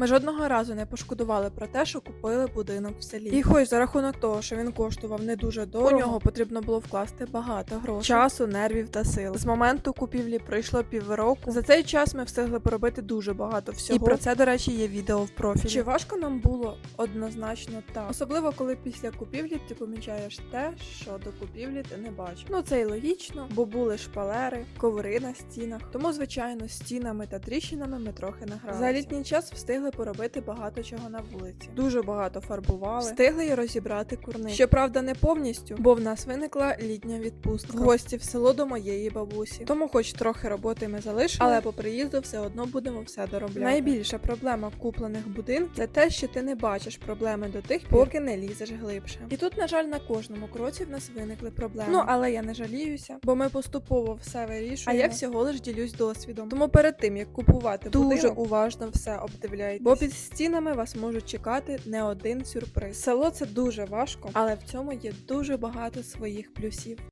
Ми жодного разу не пошкодували про те, що купили будинок в селі. І хоч за рахунок того, що він коштував не дуже дорого, у нього потрібно було вкласти багато грошей, часу, нервів та сил. З моменту купівлі пройшло півроку. За цей час ми встигли поробити дуже багато всього. І про це, до речі, є відео в профілі. Чи важко нам було однозначно так, особливо коли після купівлі ти помічаєш те, що до купівлі ти не бачив. Ну це й логічно, бо були шпалери, коври на стінах. Тому, звичайно, стінами та тріщинами ми трохи награлися. За літній час встигли поробити багато чого на вулиці. Дуже багато фарбували. Встигли й розібрати курник. Щоправда, не повністю, бо в нас виникла літня відпустка. В гості в село до моєї бабусі. Тому, хоч трохи роботи ми залишили, але по приїзду все одно будемо все доробляти. Найбільша проблема куплених будинків це те, що ти не бачиш проблеми до тих, поки не лізеш глибше. І тут, на жаль, на кожному кроці в нас виникли проблеми. Ну але я не жаліюся, бо ми поступово все вирішуємо. А я всього лиш ділюсь досвідом. Тому перед тим як купувати дуже будинок, уважно все обдивляйте, бо під стінами вас можуть чекати не один сюрприз. Село це дуже важко, але в цьому є дуже багато своїх плюсів.